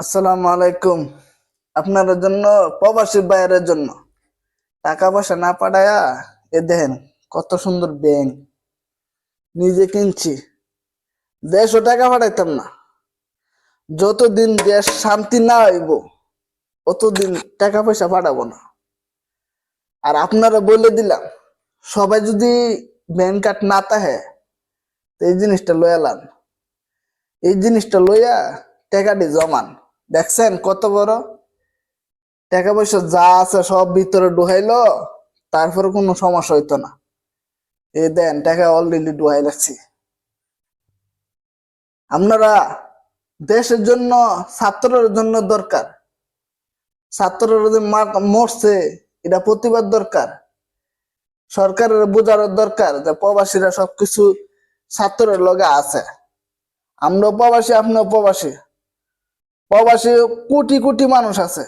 আসসালামু আলাইকুম। আপনার জন্য প্রবাসী বাইরের জন্য টাকা পয়সা না পাঠায়া এ দেখেন কত সুন্দর ব্যাংক। নিজে কিনছি। দেড়শো টাকা পাঠাইতাম না। যতদিন দেশ শান্তি না হইব, অতদিন টাকা পয়সা পাঠাবো না। আর আপনারা বলে দিলাম, সবাই যদি ব্যাংক কার্ড না থাকে এই জিনিসটা লয়ালান এই জিনিসটা লইয়া টাকাটি জমান। দেখছেন কত বড়? টাকা পয়সা যা আছে সব ভিতরে ডুহাইলো তারপরে কোনো সমস্যা হইতো না। এ দেন, টাকা অলরেডি ডুহাই রাখছি। আপনারা দেশের জন্য ছাত্রের জন্য দরকার। ছাত্ররা মরছে, এটা প্রতিবাদ দরকার। সরকারের বোঝার দরকার যে প্রবাসীরা সবকিছু ছাত্রের লগে আছে। আমরা প্রবাসী, আপনিও প্রবাসী। প্রবাসী কোটি কোটি মানুষ আছে।